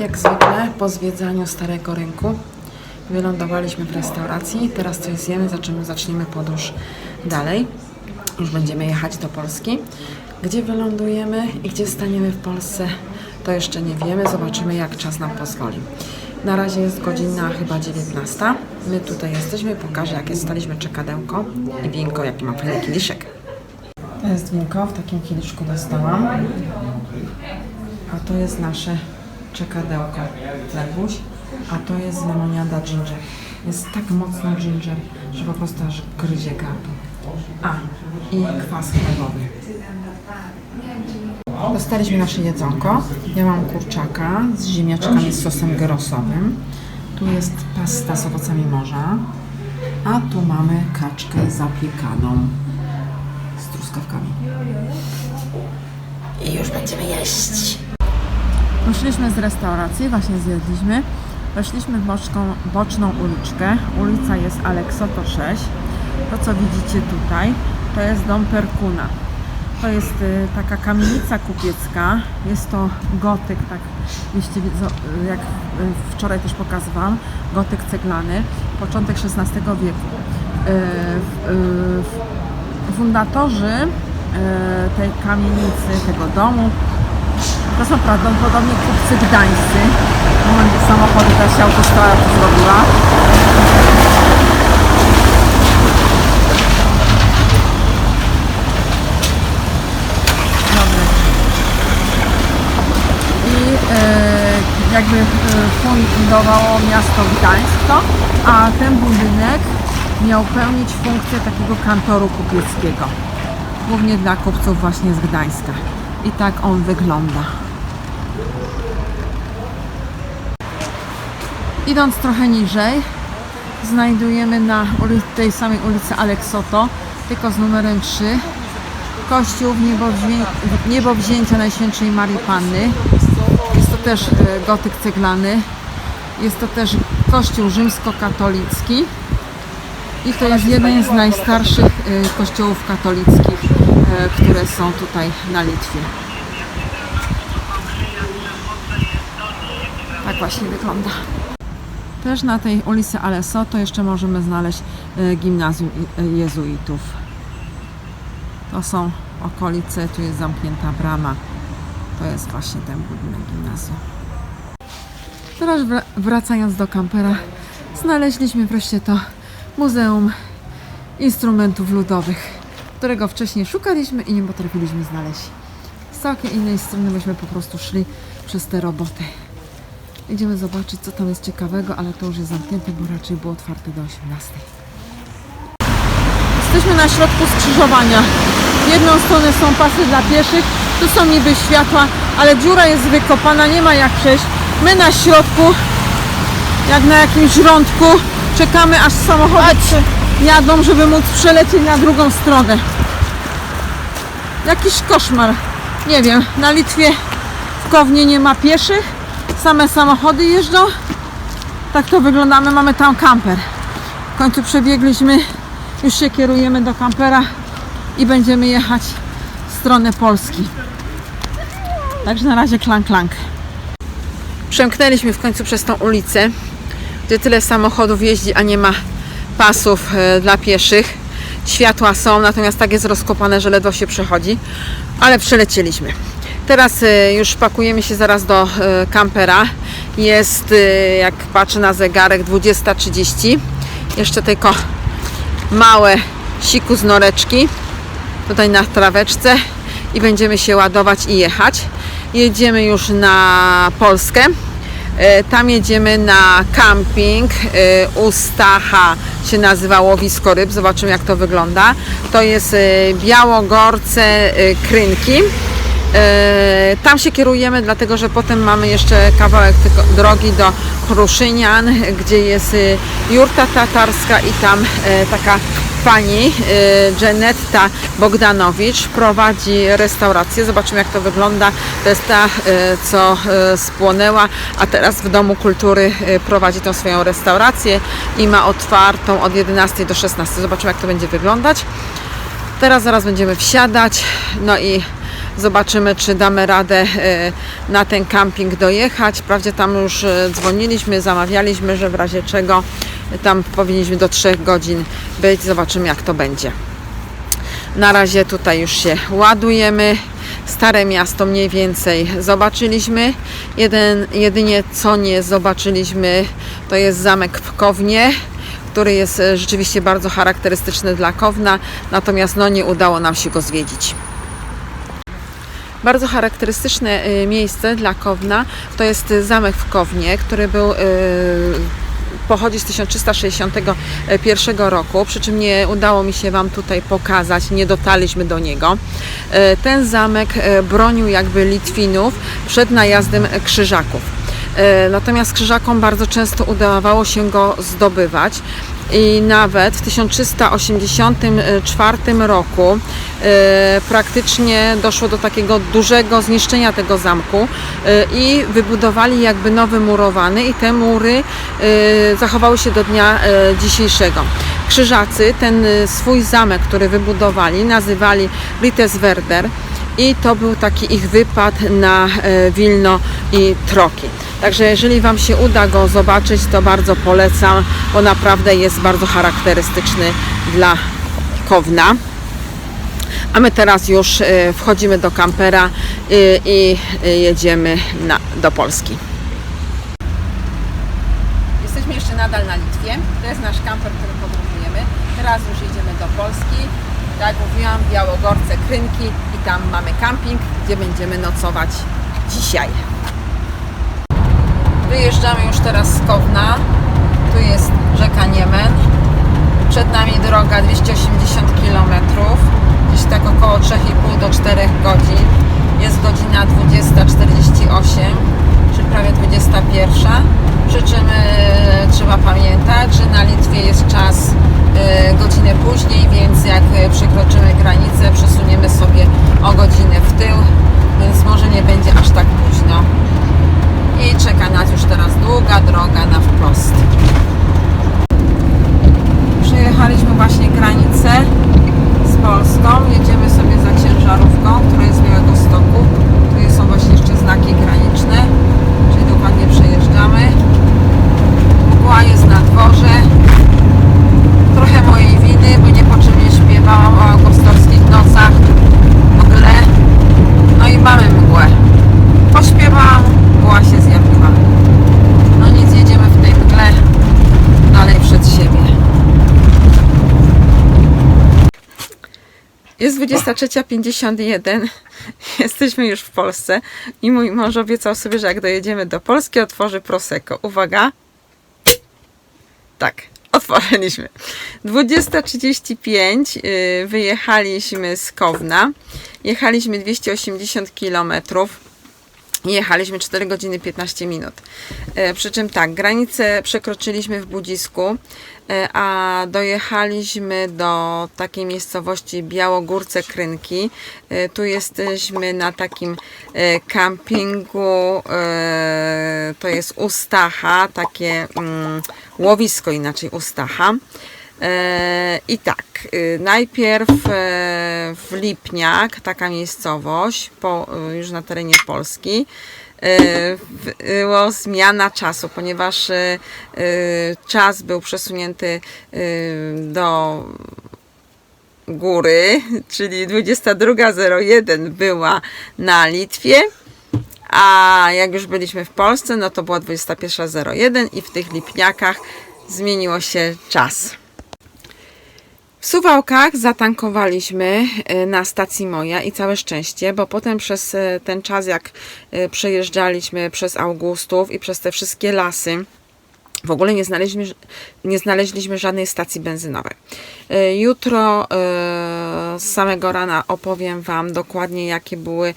Jak zwykle po zwiedzaniu Starego Rynku wylądowaliśmy w restauracji. Teraz coś zjemy, zaczniemy, zaczniemy podróż dalej. Już będziemy jechać do Polski. Gdzie wylądujemy i gdzie staniemy w Polsce, to jeszcze nie wiemy. Zobaczymy, jak czas nam pozwoli. Na razie jest godzina chyba 19. My tutaj jesteśmy. Pokażę, jakie staliśmy czekadełko i winko, jaki ma fajny kieliszek. To jest winko, w takim kieliszku dostałam. A to jest nasze czekadełko lebuś, a to jest lemoniada ginger. Jest tak mocno ginger, że po prostu aż gryzie gardło. A, i kwas chlebowy. Dostaliśmy nasze jedzonko. Ja mam kurczaka z ziemniaczkami z sosem gyrosowym. Tu jest pasta z owocami morza. A tu mamy kaczkę zapiekaną z truskawkami. I już będziemy jeść. Wyszliśmy z restauracji, właśnie zjedliśmy. Weszliśmy w boczką, boczną uliczkę. Ulica jest Aleksoto 6. To, co widzicie tutaj, to jest dom Perkuna. To jest y, taka kamienica kupiecka. Jest to gotyk, tak jeśli jak y, wczoraj też pokazywałam, gotyk ceglany, początek XVI wieku. Y, y, fundatorzy y, tej kamienicy, tego domu to są prawdopodobnie kupcy gdańscy. Samochody, ta się autostrada to zrobiła. Dobry. I e, jakby e, fundowało miasto Gdańsk to, a ten budynek miał pełnić funkcję takiego kantoru kupieckiego. Głównie dla kupców właśnie z Gdańska. I tak on wygląda. Idąc trochę niżej, znajdujemy na tej samej ulicy Aleksoto, tylko z numerem 3, kościół niebowzięcia Najświętszej Marii Panny. Jest to też e, gotyk ceglany. Jest to też kościół rzymskokatolicki. I to jest jeden z najstarszych e, kościołów katolickich, które są tutaj na Litwie. Tak właśnie wygląda. Też na tej ulicy Alesoto jeszcze możemy znaleźć e, gimnazjum e, jezuitów. To są okolice, tu jest zamknięta brama. To jest właśnie ten budynek gimnazjum. Teraz wra- wracając do kampera, znaleźliśmy wreszcie to Muzeum Instrumentów Ludowych, którego wcześniej szukaliśmy i nie potrafiliśmy znaleźć. Z całkiem innej strony myśmy po prostu szli przez te roboty. Idziemy zobaczyć, co tam jest ciekawego, ale to już jest zamknięte, bo raczej było otwarte do 18. Jesteśmy na środku skrzyżowania. W jedną stronę są pasy dla pieszych, tu są niby światła, ale dziura jest wykopana, nie ma jak przejść. My na środku, jak na jakimś rządku, czekamy aż samochody jadą, żeby móc przelecieć na drugą stronę. Jakiś koszmar. Nie wiem, na Litwie w Kownie nie ma pieszych, same samochody jeżdżą. Tak to wygląda, my mamy tam kamper. W końcu przebiegliśmy, już się kierujemy do kampera i będziemy jechać w stronę Polski. Także na razie klank klank. Przemknęliśmy w końcu przez tą ulicę, gdzie tyle samochodów jeździ, a nie ma pasów e, dla pieszych. Światła są, natomiast tak jest rozkopane, że ledwo się przechodzi, ale przelecieliśmy. Teraz e, już pakujemy się zaraz do e, kampera. Jest, jak patrzę na zegarek, 20.30. Jeszcze tylko małe siku z noreczki tutaj na traweczce i będziemy się ładować i jechać. Jedziemy już na Polskę. E, Tam jedziemy na camping. e, U Stacha się nazywa łowisko ryb. Zobaczymy jak to wygląda. To jest e, Białogorce Krynki. Tam się kierujemy, dlatego że potem mamy jeszcze kawałek drogi do Kruszynian, gdzie jest jurta tatarska i tam taka pani e, Janetta Bogdanowicz prowadzi restaurację. Zobaczymy jak to wygląda. To jest ta, e, co e, spłonęła, a teraz w Domu Kultury prowadzi tą swoją restaurację i ma otwartą od 11 do 16. Zobaczymy jak to będzie wyglądać. Teraz zaraz będziemy wsiadać, no i Zobaczymy, czy damy radę na ten camping dojechać. Wprawdzie tam już dzwoniliśmy, zamawialiśmy, że w razie czego tam powinniśmy do 3 godzin być. Zobaczymy, jak to będzie. Na razie tutaj już się ładujemy. Stare miasto mniej więcej zobaczyliśmy. Jeden, jedynie co nie zobaczyliśmy, to jest zamek w Kownie, który jest e, rzeczywiście bardzo charakterystyczny dla Kowna, natomiast no, nie udało nam się go zwiedzić. Bardzo charakterystyczne y, miejsce dla Kowna to jest zamek w Kownie, który był y, pochodzi z 1361 roku, przy czym nie udało mi się Wam tutaj pokazać, nie dotarliśmy do niego. E, Ten zamek e, bronił jakby Litwinów przed najazdem krzyżaków. E, Natomiast krzyżakom bardzo często udawało się go zdobywać i nawet w 1384 roku e, praktycznie doszło do takiego dużego zniszczenia tego zamku e, i wybudowali jakby nowy murowany i te mury zachowały się do dnia dzisiejszego. Krzyżacy ten swój zamek, który wybudowali, nazywali Riteswerder i to był taki ich wypad na e, Wilno i Troki. Także jeżeli Wam się uda go zobaczyć, to bardzo polecam, bo naprawdę jest bardzo charakterystyczny dla Kowna. A my teraz już e, wchodzimy do kampera e, i jedziemy na, do Polski. Jesteśmy jeszcze nadal na Litwie. To jest nasz kamper, którym podróżujemy. Teraz już jedziemy do Polski. Tak jak mówiłam, Białogorce, Krynki tam mamy camping, gdzie będziemy nocować dzisiaj. Wyjeżdżamy już teraz z Kowna. Tu jest rzeka Niemen. Przed nami droga 280 km. Gdzieś tak około 3,5 do 4 godzin. Jest godzina 20.48, czyli prawie 21. Przy czym e, trzeba pamiętać, że na Litwie jest czas e, godzinę później, więc jak e, przekroczymy granicę, o godzinę w tył, więc może nie będzie aż tak późno i czeka nas już teraz długa droga na wprost. Przejechaliśmy właśnie granicę z Polską. Jedziemy sobie za ciężarówką, która jest z Białego Stoku. Tu są właśnie jeszcze znaki graniczne, czyli dokładnie przejeżdżamy. Mgła jest na dworze. Trochę mojej winy, bo niepotrzebnie śpiewałam o augustorskich nocach w ogóle. No i mamy mgłę. Pośpiewałam, mgła się zjawiła. No nic, jedziemy w tej mgle dalej przed siebie. Jest 23.51. Jesteśmy już w Polsce i mój mąż obiecał sobie, że jak dojedziemy do Polski, otworzy Prosecco. Uwaga. Tak, otworzyliśmy. 20.35 yy, wyjechaliśmy z Kowna. Jechaliśmy 280 kilometrów. Jechaliśmy 4 godziny 15 minut. E, przy czym tak, granicę przekroczyliśmy w Budzisku, e, a dojechaliśmy do takiej miejscowości Białogórce Krynki. E, tu jesteśmy na takim kampingu, to jest Ustacha, takie mm, łowisko inaczej Ustacha. E, I tak, y, najpierw e, w Lipniak, taka miejscowość, po, y, już na terenie Polski, e, było zmiana czasu, ponieważ czas był przesunięty do góry, czyli 22.01 była na Litwie, a jak już byliśmy w Polsce, no to była 21.01 i w tych Lipniakach zmieniło się czas. W Suwałkach zatankowaliśmy e, na stacji Moja i całe szczęście, bo potem przez e, ten czas, jak e, przejeżdżaliśmy przez Augustów i przez te wszystkie lasy, w ogóle nie znaleźliśmy, nie znaleźliśmy żadnej stacji benzynowej. Jutro z samego rana opowiem Wam dokładnie, jakie były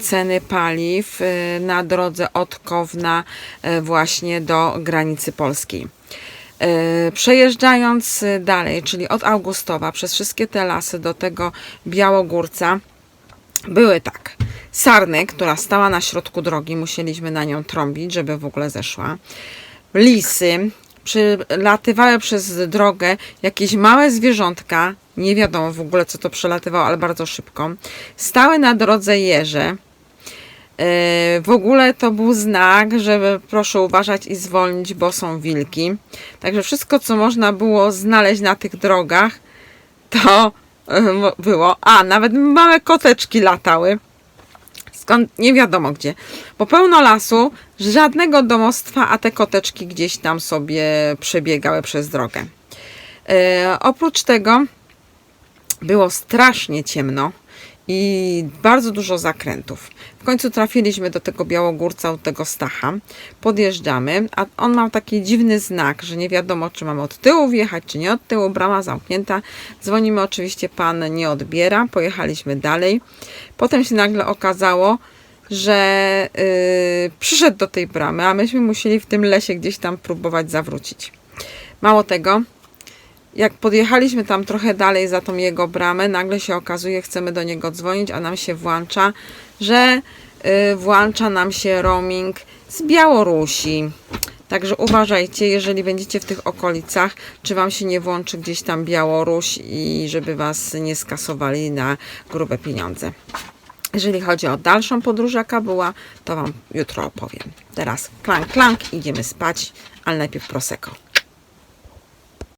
ceny paliw na drodze od Kowna właśnie do granicy polskiej. E, Przejeżdżając e, dalej, czyli od Augustowa przez wszystkie te lasy do tego Białogórca, były tak. Sarny, która stała na środku drogi, musieliśmy na nią trąbić, żeby w ogóle zeszła. Lisy, przylatywały przez drogę jakieś małe zwierzątka, Nie wiadomo w ogóle, co to przelatywało, ale bardzo szybko. Stały na drodze jeże. E, W ogóle to był znak, żeby proszę uważać i zwolnić, bo są wilki. Także wszystko, co można było znaleźć na tych drogach, to e, było. A, nawet małe koteczki latały. Skąd nie wiadomo gdzie. Bo pełno lasu, żadnego domostwa, a te koteczki gdzieś tam sobie przebiegały przez drogę. E, oprócz tego było strasznie ciemno i bardzo dużo zakrętów. W końcu trafiliśmy do tego Białogórca, od tego Stacha. Podjeżdżamy, a on ma taki dziwny znak, że nie wiadomo, czy mamy od tyłu wjechać, czy nie od tyłu. Brama zamknięta. Dzwonimy, oczywiście pan nie odbiera. Pojechaliśmy dalej. Potem się nagle okazało, że yy, przyszedł do tej bramy, a myśmy musieli w tym lesie gdzieś tam próbować zawrócić. Mało tego, jak podjechaliśmy tam trochę dalej za tą jego bramę, nagle się okazuje, chcemy do niego dzwonić, a nam się włącza, że y, włącza nam się roaming z Białorusi. Także uważajcie, jeżeli będziecie w tych okolicach, czy wam się nie włączy gdzieś tam Białoruś i żeby was nie skasowali na grube pieniądze. Jeżeli chodzi o dalszą podróż, jaka była, to wam jutro opowiem. Teraz klank, klank, idziemy spać, ale najpierw prosecco.